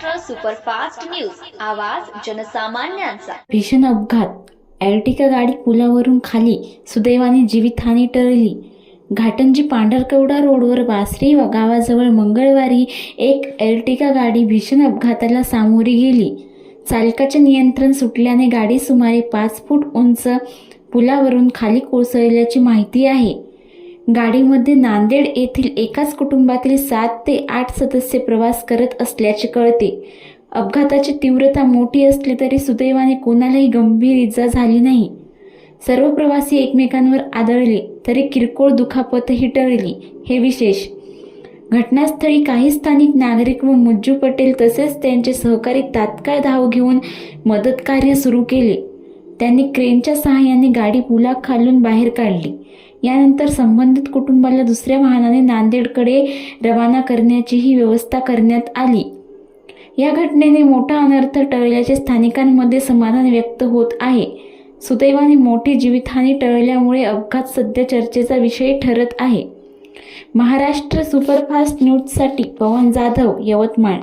Superfast news. आवाज जनसामान्यांचा. भीषण अपघात. एर्टिका गाडी पुलावरून खाली सुदैवाने जीवितहानी टळली. घाटंजी पांढरकवडा रोडवर वासरी व गावाजवळ मंगळवारी एक एर्टिका गाडी भीषण अपघाताला सामोरी गेली. चालकाचे नियंत्रण सुटल्याने गाडी सुमारे पाच फूट उंच पुलावरून खाली कोसळल्याची माहिती आहे. गाडीमध्ये नांदेड येथील एकाच कुटुंबातील सात ते आठ सदस्य प्रवास करत असल्याचे कळते. अपघाताची तीव्रता मोठी असली तरी सुदैवाने कोणालाही गंभीर इजा झाली नाही. सर्व प्रवासी एकमेकांवर आदळले तरी किरकोळ दुखापतही टळली हे विशेष. घटनास्थळी काही स्थानिक नागरिक व मुज्जू पटेल तसेच त्यांचे सहकारी तात्काळ धाव घेऊन मदत कार्य सुरू केले. त्यांनी क्रेनच्या सहाय्याने गाडी पुलाखालून बाहेर काढली. यानंतर संबंधित कुटुंबाला दुसऱ्या वाहनाने नांदेडकडे रवाना करण्याचीही व्यवस्था करण्यात आली. या घटनेने मोठा अनर्थ टळल्याचे स्थानिकांमध्ये समाधान व्यक्त होत आहे. सुदैवाने मोठी जीवितहानी टळल्यामुळे अपघात सध्या चर्चेचा विषय ठरत आहे. महाराष्ट्र सुपरफास्ट न्यूजसाठी पवन जाधव यवतमाळ.